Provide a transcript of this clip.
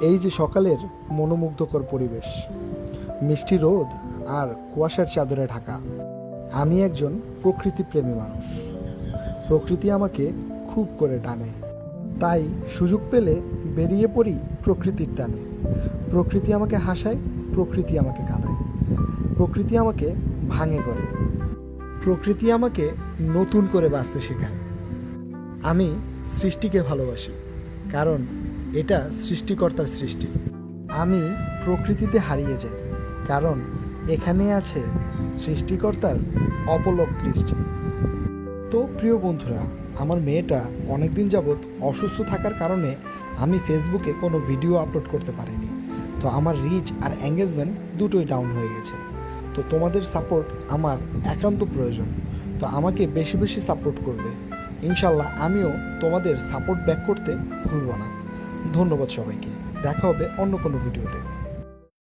এই যে সকালের মনোমুগ্ধকর পরিবেশ, মিষ্টি রোদ আর কুয়াশার চাদরে ঢাকা। আমি একজন প্রকৃতিপ্রেমী মানুষ। প্রকৃতি আমাকে খুব করে টানে। তাই সুযোগ পেলে বেরিয়ে পড়ি প্রকৃতির টানে। প্রকৃতি আমাকে হাসায়, প্রকৃতি আমাকে কাঁদায়। প্রকৃতি আমাকে ভাঙে করে। প্রকৃতি আমাকে নতুন করে বাঁচতে শেখায়। আমি সৃষ্টিকে ভালোবাসি, কারণ এটা সৃষ্টিকর্তার সৃষ্টি। আমি প্রকৃতিতে হারিয়ে যাই, কারণ এখানে আছে সৃষ্টিকর্তার অপলক দৃষ্টি। তো প্রিয় বন্ধুরা, আমার মেয়েটা অনেকদিন যাবৎ অসুস্থ থাকার কারণে আমি ফেসবুকে কোনো ভিডিও আপলোড করতে পারিনি। তো আমার রিচ আর এঙ্গেজমেন্ট দুটোই ডাউন হয়ে গেছে। তো তোমাদের সাপোর্ট আমার একান্ত প্রয়োজন। তো আমাকে বেশি বেশি সাপোর্ট করবে। ইনশাল্লাহ আমিও তোমাদের সাপোর্ট ব্যাক করতে ভুলব না। ধন্যবাদ সবাইকে। দেখা হবে অন্য কোনো ভিডিওতে।